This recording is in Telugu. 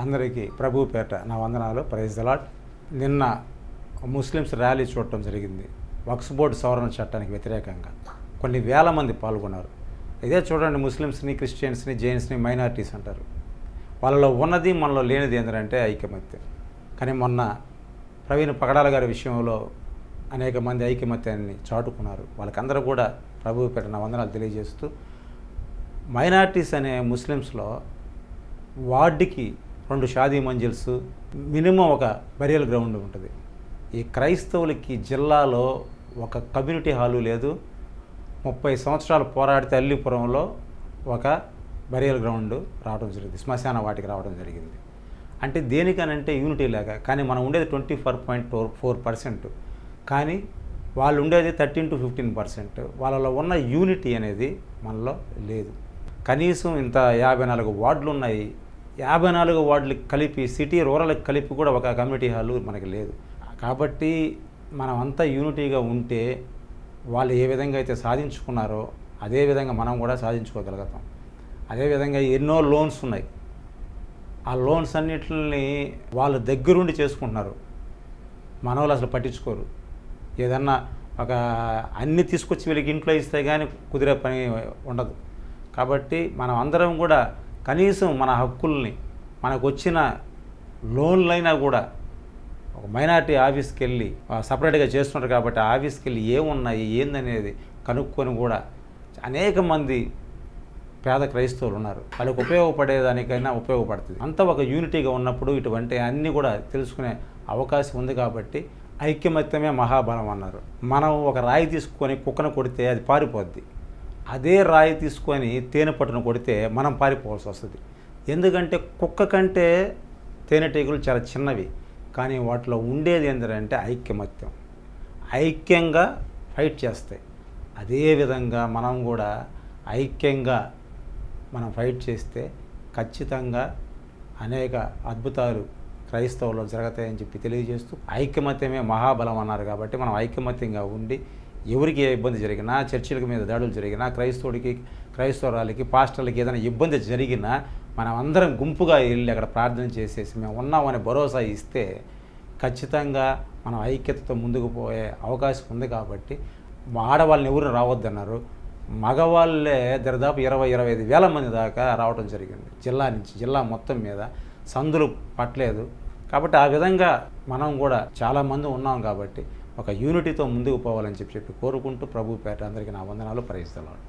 అందరికీ ప్రభు పేట నా వందనాలు. ప్రైజ్ అలాట్ నిన్న ముస్లిమ్స్ ర్యాలీ చూడటం జరిగింది. వక్స్ బోర్డు సవరణ చట్టానికి వ్యతిరేకంగా. కొన్ని వేల మంది పాల్గొన్నారు. ఇదే చూడండి ముస్లిమ్స్ని క్రిస్టియన్స్ని జైన్స్ని మైనారిటీస్ అంటారు. వాళ్ళలో ఉన్నది మనలో లేనిది ఏంటంటే ఐకమత్యం. కానీ మొన్న ప్రవీణ్ పగడాల గారి విషయంలో అనేక మంది ఐకమత్యాన్ని చాటుకున్నారు. వాళ్ళకందరూ కూడా ప్రభు పెట్టిన వందనాలు తెలియజేస్తూ మైనారిటీస్ అనే ముస్లిమ్స్లో వార్డుకి రెండు షాదీ మంజిల్స్ మినిమం ఒక బరియల్ గ్రౌండ్ ఉంటుంది. ఈ క్రైస్తవులకి జిల్లాలో ఒక కమ్యూనిటీ హాలు లేదు. ముప్పై సంవత్సరాలు పోరాడితే అల్లిపురంలో ఒక బరియల్ గ్రౌండ్ రావడం జరిగింది. శ్మశాన వాటికి రావడం జరిగింది. అంటే దేనికనంటే యూనిటీ లేక కానీ మనం ఉండేది twenty four point four four percent. కానీ వాళ్ళు ఉండేది థర్టీన్ టు ఫిఫ్టీన్ పర్సెంట్. వాళ్ళలో ఉన్న యూనిటీ అనేది మనలో లేదు. కనీసం ఇంత యాభై నాలుగు వార్డులు ఉన్నాయి. యాభై నాలుగు వార్డులకు కలిపి సిటీ రూరల్కి కలిపి కూడా ఒక కమ్యూనిటీ హాల్ మనకి లేదు. కాబట్టి మనం అంతా యూనిటీగా ఉంటే వాళ్ళు ఏ విధంగా అయితే సాధించుకున్నారో అదే విధంగా మనం కూడా సాధించుకోగలుగుతాం. అదేవిధంగా ఎన్నో లోన్స్ ఉన్నాయి. ఆ లోన్స్ అన్నిటిని వాళ్ళు దగ్గరుండి చేసుకుంటున్నారు. మనవాళ్ళు అసలు పట్టించుకోరు. ఏదన్నా ఒక అన్ని తీసుకొచ్చి వీళ్ళకి ఇంట్లో ఇస్తే కానీ కుదిరే పని ఉండదు. కాబట్టి మనం అందరం కూడా కనీసం మన హక్కుల్ని మనకు వచ్చిన లోన్లైనా కూడా ఒక మైనార్టీ ఆఫీస్కి వెళ్ళి సపరేట్గా చేస్తున్నారు కాబట్టి ఆఫీస్కి వెళ్ళి ఏమున్నాయి ఏందనేది కనుక్కొని కూడా అనేక మంది పేద క్రైస్తవులు ఉన్నారు. వాళ్ళకి ఉపయోగపడేదానికైనా ఉపయోగపడుతుంది. అంతా ఒక యూనిటీగా ఉన్నప్పుడు ఇటువంటి అన్నీ కూడా తెలుసుకునే అవకాశం ఉంది కాబట్టి ఐక్యమత్యమే మహాబలం అన్నారు. మనం ఒక రాయి తీసుకొని కుక్కను కొడితే అది పారిపోద్ది. అదే రాయి తీసుకొని తేనె పట్టును కొడితే మనం పారిపోవాల్సి వస్తుంది. ఎందుకంటే కుక్క కంటే తేనెటీగలు చాలా చిన్నవి. కానీ వాటిలో ఉండేది ఏంటంటే ఐక్యమత్యం. ఐక్యంగా ఫైట్ చేస్తాయి. అదేవిధంగా మనం కూడా ఐక్యంగా మనం ఫైట్ చేస్తే ఖచ్చితంగా అనేక అద్భుతాలు క్రైస్తవులో జరుగుతాయని చెప్పి తెలియజేస్తూ ఐకమత్యమే మహాబలం అన్నారు కాబట్టి మనం ఐకమత్యంగా ఉండి ఎవరికి ఏ ఇబ్బంది జరిగినా చర్చిల మీద దాడులు జరిగినా క్రైస్తవుడికి క్రైస్తవరాలకి పాస్టర్లకి ఏదైనా ఇబ్బంది జరిగినా మనం అందరం గుంపుగా వెళ్ళి అక్కడ ప్రార్థన చేసేసి మేము ఉన్నామని భరోసా ఇస్తే ఖచ్చితంగా మనం ఐక్యతతో ముందుకు పోయే అవకాశం ఉంది కాబట్టి ఆడవాళ్ళని ఎవరు రావద్దన్నారు. మగవాళ్ళే దరిదాపు ఇరవై ఇరవై ఐదు వేల మంది దాకా రావడం జరిగింది. జిల్లా నుంచి జిల్లా మొత్తం మీద సందులు పట్టలేదు. కాబట్టి ఆ విధంగా మనం కూడా చాలామంది ఉన్నాం కాబట్టి ఒక యూనిటీతో ముందుకు పోవాలని చెప్పి చెప్పి కోరుకుంటూ ప్రభు పేట అందరికీ నా వందనాలు ప్రయత్నాలు